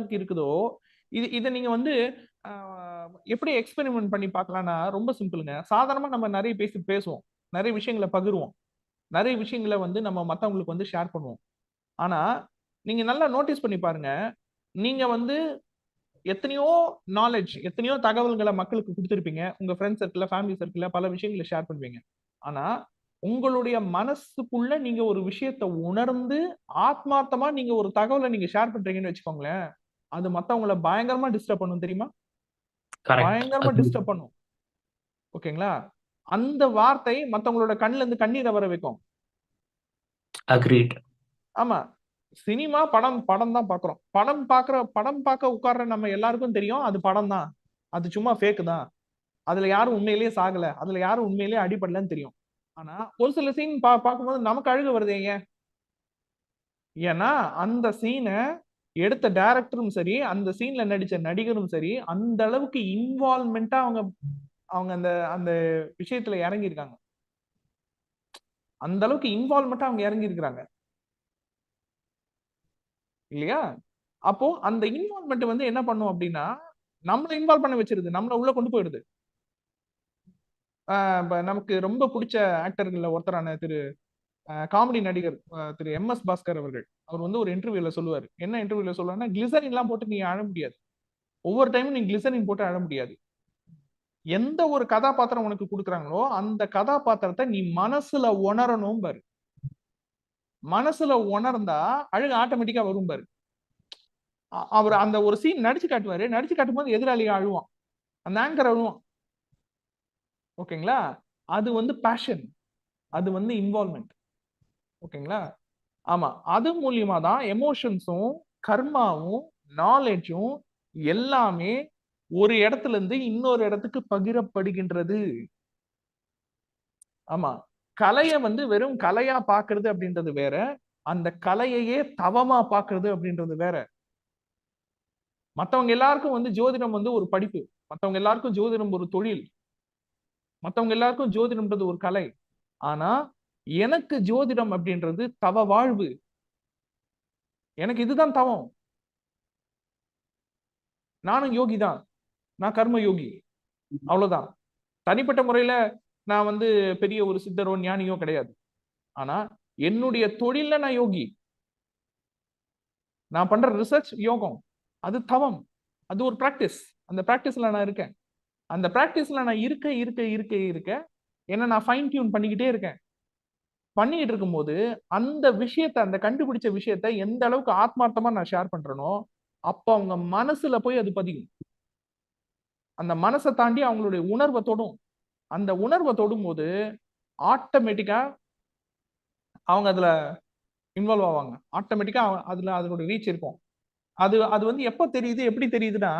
அளவுக்கு இருக்குதோ இது இதை நீங்க வந்து எப்படி எக்ஸ்பெரிமெண்ட் பண்ணி பார்க்கலாம்னா ரொம்ப சிம்பிளுங்க சாதாரணமா நம்ம நிறைய பேசி பேசுவோம். நிறைய விஷயங்களை பகிர்வோம். நிறைய விஷயங்களை வந்து நம்ம மத்தவங்களுக்கு வந்து ஷேர் பண்ணுவோம். ஆனா நீங்க நல்லா நோட்டீஸ் பண்ணி பாருங்க. நீங்க வந்து எத்தனையோ நாலேஜ் எத்தனையோ தகவல்களை மக்களுக்கு கொடுத்துருப்பீங்க. உங்க ஃப்ரெண்ட்ஸ் சர்க்கிள் ஃபேமிலி சர்க்கிள் பல விஷயங்களை ஷேர் பண்ணுவீங்க. ஆனா உங்களுடைய மனசுக்குள்ள நீங்க ஒரு விஷயத்த உணர்ந்து ஆத்மார்த்தமா நீங்க ஒரு தகவலை நீங்க ஷேர் பண்றீங்கன்னு வச்சுக்கோங்களேன். அது மத்தவங்கள பயங்கரமா டிஸ்டர்ப் பண்ணும் தெரியுமா? பயங்கரமா டிஸ்டர்ப் பண்ணும். ஓகேங்களா? அந்த வார்த்தை மத்தவங்களோட கண்ணுல இருந்து கண்ணீரை வர வைக்கும். அக்ரீட் ஆமா. சினிமா படம் படம் தான் பாக்குறோம். படம் பாக்குற படம் பார்க்க உட்கார்ற நம்ம எல்லாருக்கும் தெரியும் அது படம் தான். அது சும்மா ஃபேக் தான். அதுல யாரும் உண்மையிலேயே சாகல. அதுல யாரும் உண்மையிலேயே அடிபடலன்னு தெரியும். ஆனா ஒரு சில சீன் பா பார்க்கும்போது நமக்கு அழுக வருது ஏன் ஏன்னா அந்த சீனை எடுத்த டைரக்டரும் சரி அந்த சீன்ல நடிச்ச நடிகரும் சரி அந்த அளவுக்கு இன்வால்மெண்டா அவங்க அவங்க அந்த அந்த விஷயத்துல இறங்கியிருக்காங்க. அந்த அளவுக்கு இன்வால்மெண்டா அவங்க இறங்கி இருக்கிறாங்க இல்லையா? அப்போ அந்த இன்வால்மெண்ட் வந்து என்ன பண்ணும் அப்படின்னா நம்மளை இன்வால்வ் பண்ண வச்சிருது நம்மளை உள்ள கொண்டு போயிடுது. ஆஹ் நமக்கு ரொம்ப பிடிச்ச ஆக்டர்கள்ல ஒருத்தரான திரு காமெடி நடிகர் திரு எம் எஸ் பாஸ்கர் அவர்கள் அவர் வந்து ஒரு இன்டர்வியூல சொல்லுவார். என்ன இன்டர்வியூல சொல்லுவாருன்னா கிளிசரின் எல்லாம் போட்டு நீ அழ முடியாது. ஒவ்வொரு டைமும் நீ கிளிசரின் போட்டு அழ முடியாது. எந்த ஒரு கதாபாத்திரம் உனக்கு கொடுக்குறாங்களோ அந்த கதாபாத்திரத்தை நீ மனசுல உணரணும் பாரு. மனசுல உணர்ந்தா அழுக ஆட்டோமேட்டிக்கா வரும் பாரு. அவர் அந்த ஒரு சீன் நடிச்சு காட்டுவாரு. நடிச்சு காட்டும் போது எதிராளியா அழுவான். அந்த ஆங்கர் அழுவான். ஓகேங்களா? அது வந்து பேஷன் அது வந்து இன்வால்மெண்ட் ஓகேங்களா? ஆமா. அது மூலியமா தான் எமோஷன்ஸும் கர்மாவும் நாலேஜும் எல்லாமே ஒரு இடத்துல இருந்து இன்னொரு இடத்துக்கு பகிரப்படுகின்றது. ஆமா. கலையை வந்து வெறும் கலையா பாக்குறது அப்படின்றது வேற. அந்த கலையையே தவமா பாக்குறது அப்படின்றது வேற. மத்தவங்க எல்லாருக்கும் வந்து ஜோதிடம் வந்து ஒரு படிப்பு. மத்தவங்க எல்லாருக்கும் ஜோதிடம் ஒரு தொழில். மத்தவங்க எல்லாருக்கும் ஜோதிடம்ன்றது ஒரு கலை. ஆனா எனக்கு ஜோதிடம் அப்படின்றது தவ வாழ்வு. எனக்கு இதுதான் தவம். நானும் யோகி தான். நான் கர்ம யோகி அவ்வளவுதான். தனிப்பட்ட முறையில நான் வந்து பெரிய ஒரு சித்தரோ ஞானியோ கிடையாது. ஆனா என்னுடைய தொழில நான் யோகி. நான் பண்ற ரிசர்ச் யோகம். அது தவம். அது ஒரு பிராக்டிஸ் அந்த பிராக்டிஸ்ல நான் இருக்கேன். அந்த பிராக்டிஸ்ல நான் இருக்க இருக்க இருக்க இருக்க என்ன நான் ஃபைன் டியூன் பண்ணிக்கிட்டே இருக்கேன். பண்ணிக்கிட்டு இருக்கும்போது அந்த விஷயத்த அந்த கண்டுபிடிச்ச விஷயத்த எந்த அளவுக்கு ஆத்மார்த்தமா நான் ஷேர் பண்றேனோ அப்ப அவங்க மனசுல போய் அது பதியும். அந்த மனசை தாண்டி அவங்களுடைய உணர்வை தொடும். அந்த உணர்வை தொடும் போது ஆட்டோமேட்டிக்கா அவங்க அதுல இன்வால்வ் ஆவாங்க. ஆட்டோமேட்டிக்கா அதுல அதனோட ரீச் இருக்கும். அது அது வந்து எப்போ தெரியுது எப்படி தெரியுதுன்னா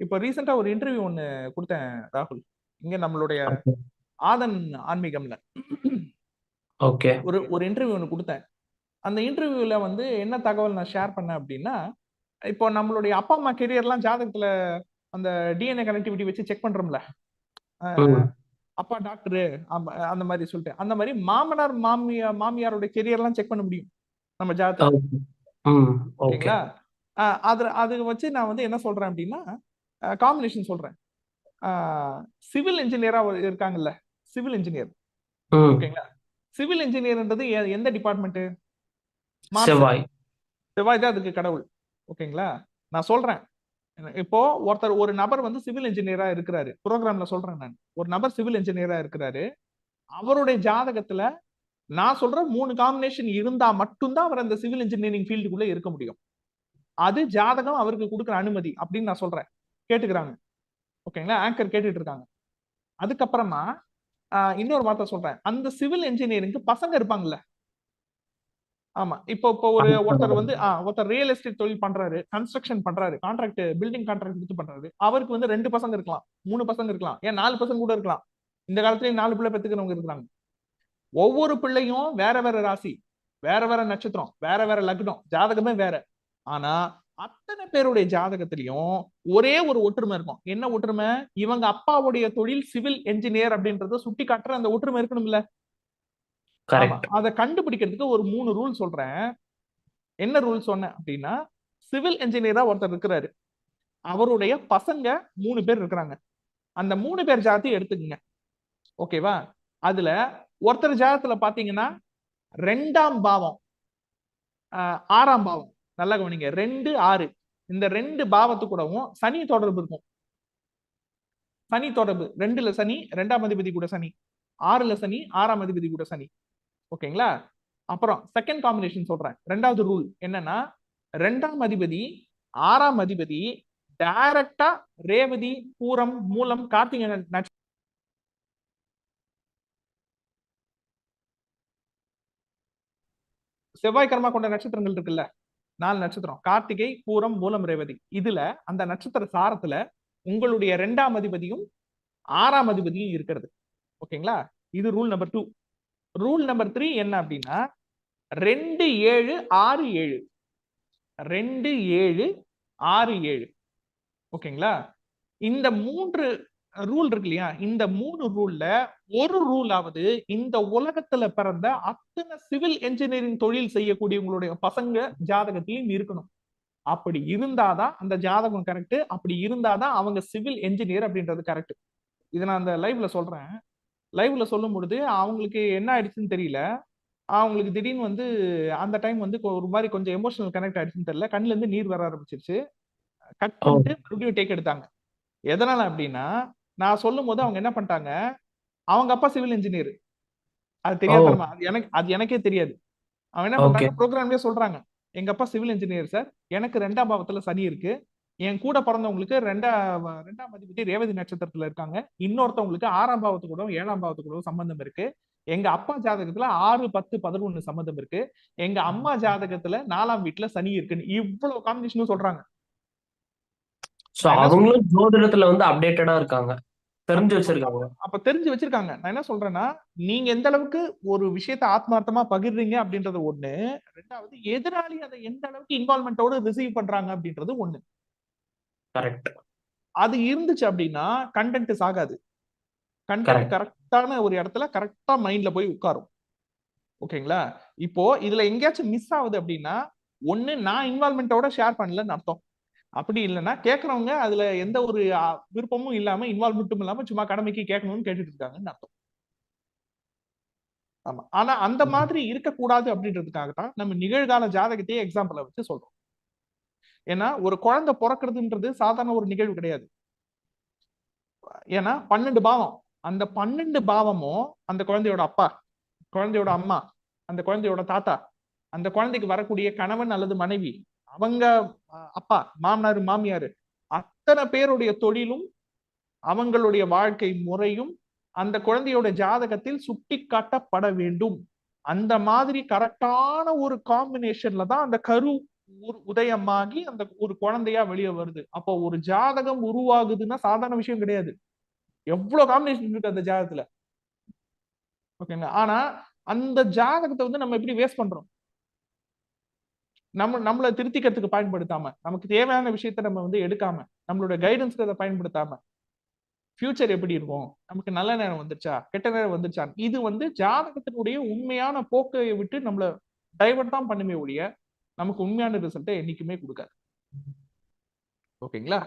இப்போ ரீசெண்டா ஒரு இன்டர்வியூ ஒன்னு கொடுத்தேன் ராகுல். இங்க நம்மளுடைய ஆதன் ஆன்மீகம்ல. ஓகே. ஒரு ஒரு இன்டர்வியூ ஒன்று கொடுத்தேன். அந்த இன்டர்வியூல வந்து என்ன தகவல் நான் ஷேர் பண்ணேன் அப்படின்னா இப்போ நம்மளுடைய அப்பா அம்மா கெரியர்லாம் ஜாதகத்துல அந்த டிஎன்ஏ கனெக்டிவிட்டி வச்சு செக் ம். அப்பா டாக்டரு அந்த மாதிரி சொல்லிட்டு. அந்த மாதிரி மாமனார் மாமியா மாமியாரோட கெரியர்லாம் செக் பண்ண முடியும். நம்ம ஜாதகத்துல. ம் ஓகே. ஓகேங்களா? அது அது வச்சு நான் வந்து என்ன சொல்றேன் அப்படின்னா காம்பினேஷன் சொல்றேன். சிவில் இன்ஜினியரா இருக்காங்கல்ல சிவில் இன்ஜினியர் ஓகேங்களா? சிவில் இன்ஜினியர்ன்றது எந்த டிபார்ட்மெண்ட் செவ்வாய். செவ்வாய் தான் அதுக்கு கடவுள். ஓகேங்களா நான் சொல்றேன். இப்போ ஒருத்தர் ஒரு நபர் வந்து சிவில் இன்ஜினியரா இருக்கிறாரு. ப்ரோக்ராம்ல சொல்றேன் நான். ஒரு நபர் சிவில் இன்ஜினியரா இருக்கிறாரு. அவருடைய ஜாதகத்துல நான் சொல்ற மூணு காம்பினேஷன் இருந்தா மட்டும்தான் அவர் அந்த சிவில் இன்ஜினியரிங் ஃபீல்டுக்குள்ள இருக்க முடியும். அது ஜாதகம் அவருக்கு கொடுக்குற அனுமதி அப்படின்னு நான் சொல்றேன். கேட்டுக்கிறாங்க. ஓகேங்களா ஆங்கர் கேட்டுட்டு இருக்காங்க. அதுக்கப்புறமா இன்னொரு வார்த்தை சொல்றேன். அந்த சிவில் இன்ஜினியரிங்க்கு பசங்க இருப்பாங்கல்ல. ஆமா. இப்போ இப்போ ஒரு. ஒருத்தர் வந்து ஆ, ஒருத்தர் ரியல் எஸ்டேட் தொழில் பண்றாரு கன்ஸ்ட்ரக்ஷன் பண்றாரு கான்ட்ராக்ட் பில்டிங் கான்ட்ராக்ட் கொடுத்து பண்றாரு. அவருக்கு வந்து ரெண்டு பசங்க இருக்கலாம் மூணு பசங்க இருக்கலாம் ஏன் நாலு பசங்க கூட இருக்கலாம். இந்த காலத்துலயும் நாலு பிள்ளை பெத்துக்கிறவங்க இருக்கிறாங்க. ஒவ்வொரு பிள்ளையும் வேற வேற ராசி வேற வேற நட்சத்திரம் வேற வேற லக்னம் ஜாதகமே வேற. ஆனா அத்தனை பேருடைய ஜாதகத்திலையும் ஒரே ஒரு ஒற்றுமை இருக்கும். என்ன ஒற்றுமை? இவங்க அப்பாவுடைய தொழில் சிவில் என்ஜினியர் அப்படின்றத சுட்டி காட்டுற அந்த ஒற்றுமை இருக்கணும்ல. அதை கண்டுபிடிக்கிறதுக்கு ஒரு மூணு ரூல் சொல்றேன். என்ன ரூல் சொன்னேன் அப்படின்னா சிவில் இன்ஜினியரா ஒருத்தர் இருக்கிறாரு. அவருடைய பசங்க மூணு பேர் இருக்கிறாங்க. அந்த மூணு பேர் ஜாதத்தையும் எடுத்துக்கங்க. ஓகேவா அதுல ஒருத்தர் ஜாதத்துல பாத்தீங்கன்னா ரெண்டாம் பாவம் ஆறாம் பாவம். நல்லா கவனிங்க. ரெண்டு ஆறு. இந்த ரெண்டு பாவத்து கூடவும் சனி தொடர்பு இருக்கும். சனி தொடர்பு. ரெண்டுல சனி ரெண்டாம் அதிபதி கூட சனி. ஆறுல சனி ஆறாம் அதிபதி கூட சனி. ஓகேங்களா அப்புறம் செகண்ட் காம்பினேஷன் சொல்றேன். ரெண்டாவது ரூல் என்னன்னா ரெண்டாம் அதிபதி ஆறாம் அதிபதி டைரக்டா ரேவதி பூரம் மூலம் கார்த்திகை நட்ச- செவ்வாய் கர்மா கொண்ட நட்சத்திரங்கள் இருக்குல்ல? நாலு நட்சத்திரம். கார்த்திகை பூரம் மூலம் ரேவதி. இதுல அந்த நட்சத்திர சாரத்துல உங்களுடைய ரெண்டாம் அதிபதியும் ஆறாம் அதிபதியும் இருக்கிறது. ஓகேங்களா? இது rule number two rule number three என்ன அப்படின்னா ரெண்டு ஏழு ஆறு ஏழு. ரெண்டு ஏழு ஆறு ஏழு. ஓகேங்களா? இந்த மூன்று ரூல் இருக்கு இல்லையா இந்த மூணு ரூல்ல ஒரு ரூலாவது இந்த உலகத்துல பிறந்த அத்தனை சிவில் இன்ஜினியரிங் தொழில் செய்யக்கூடியவங்களுடைய பசங்க ஜாதகத்திலையும் இருக்கணும். அப்படி இருந்தாதான் அந்த ஜாதகம் கரெக்ட் அப்படி இருந்தாதான் அவங்க சிவில் என்ஜினியர் அப்படின்றது கரெக்ட் இதை நான் அந்த லைவ்ல சொல்றேன். லைவ்ல சொல்லும் பொழுது அவங்களுக்கு என்ன ஆயிடுச்சுன்னு தெரியல. அவங்களுக்கு திடீர்னு வந்து அந்த டைம் வந்து ஒரு மாதிரி கொஞ்சம் எமோஷனல் கனெக்ட் ஆயிடுச்சுன்னு தெரியல. கண்ணுல இருந்து நீர் வர ஆரம்பிச்சிருச்சு. கட். பண்ணிட்டு மறுபடியும் டேக் எடுத்தாங்க. எதனால அப்படின்னா நான் சொல்லும் போது அவங்க என்ன பண்ணிட்டாங்க? அவங்க அப்பா சிவில் இன்ஜினியர் அது தெரியாதனமா அது எனக்கு அது எனக்கே தெரியாது. அவன் என்ன. பண்றாங்க? ப்ரோக்ராம்லயே சொல்றாங்க. எங்க அப்பா சிவில் இன்ஜினியர் சார் எனக்கு ரெண்டாம் பாவத்துல சனி இருக்கு. என் கூட பிறந்தவங்களுக்கு ரெண்டா ரெண்டாம் அதிபதி ரேவதி நட்சத்திரத்துல இருக்காங்க. இன்னொருத்தவங்களுக்கு ஆறாம் பாவத்து கூட ஏழாம் பாவத்து கூட சம்பந்தம் இருக்கு. எங்க அப்பா ஜாதகத்துல ஆறு பத்து பதினொன்னு சம்பந்தம் இருக்கு. எங்க அம்மா ஜாதகத்துல நாலாம் வீட்டுல சனி இருக்குன்னு இவ்வளவு காம்பினேஷனும் சொல்றாங்க. சோ அவங்களும் ஜோதிடத்துல வந்து அப்டேட்டடா இருக்காங்க. தெரிஞ்சு வச்சிருக்காங்க. அப்ப தெரிஞ்சு வச்சிருக்காங்க. நான் என்ன சொல்றேன்னா நீங்க எந்த அளவுக்கு ஒரு விஷயத்த ஆத்மார்த்தமா பகிர்றீங்க அப்படின்றது ஒண்ணு. ரெண்டாவது எதிராளி அதை எந்த அளவுக்கு இன்வால்மெண்டோட ரிசீவ் பண்றாங்க அப்படின்றது ஒண்ணு. கரெக்ட் அது இருந்துச்சு அப்படின்னா கண்டென்ட் சாகாது கண்டென்ட். கரெக்டான ஒரு இடத்துல கரெக்டா மைண்ட்ல போய் உட்காரும். ஓகேங்களா? இப்போ இதுல எங்கேயாச்சும் மிஸ் ஆகுது அப்படின்னா ஒண்ணு நான் இன்வால்மெண்டோட ஷேர் பண்ணலன்னு அர்த்தம். அப்படி இல்லைன்னா கேட்கறவங்க அதுல எந்த ஒரு விருப்பமும் இல்லாம இன்வால்மெண்ட்டும் இல்லாம சும்மா கடமைக்கு கேட்கணும்னு கேட்டுட்டு இருக்காங்கன்னு அர்த்தம். ஆமா. ஆனா அந்த. மாதிரி இருக்கக்கூடாது அப்படின்றதுக்காக தான் நம்ம நிகழ்கால ஜாதகத்தையே எக்ஸாம்பிளை வச்சு சொல்றோம். ஏன்னா ஒரு குழந்தை பிறக்கிறதுன்றது சாதாரண ஒரு நிகழ்வு கிடையாது. ஏன்னா பன்னெண்டு பாவம். அந்த பன்னெண்டு பாவமும் அந்த குழந்தையோட அப்பா குழந்தையோட அம்மா அந்த குழந்தையோட தாத்தா அந்த குழந்தைக்கு வரக்கூடிய கணவன் அல்லது மனைவி அவங்க அப்பா மாமனார் மாமியார் அத்தனை பேருடைய தொழிலும் அவங்களுடைய வாழ்க்கை முறையும் அந்த குழந்தையோட ஜாதகத்தில் சுட்டி காட்டப்பட வேண்டும். அந்த மாதிரி கரெக்டான ஒரு காம்பினேஷன்ல தான் அந்த கரு உரு- உதயமாகி அந்த ஒரு குழந்தையா வெளியே வருது. அப்போ ஒரு ஜாதகம் உருவாகுதுன்னா சாதாரண விஷயம் கிடையாது. எவ்வளவு காம்பினேஷன் இருக்கு அந்த ஜாதகத்துல? ஓகேங்க ஆனா அந்த ஜாதகத்தை வந்து நம்ம எப்படி வேஸ்ட் பண்றோம்? நம்ம நம்மளை திருத்திக்கிறதுக்கு பயன்படுத்தாம நமக்கு தேவையான விஷயத்த நம்ம வந்து எடுக்காம நம்மளோட கைடன்ஸ்க்கு அதை பயன்படுத்தாம ஃபியூச்சர் எப்படி இருக்கும்? நமக்கு நல்ல நேரம் வந்துருச்சா? கெட்ட நேரம் வந்துருச்சா? இது வந்து ஜாதகத்தினுடைய உண்மையான போக்கை விட்டு நம்மள டைவர்ட் தான் பண்ணுமே ஒழிய நமக்கு உண்மையான ரிசல்ட்டை என்னைக்குமே கொடுக்காது. ஓகேங்களா?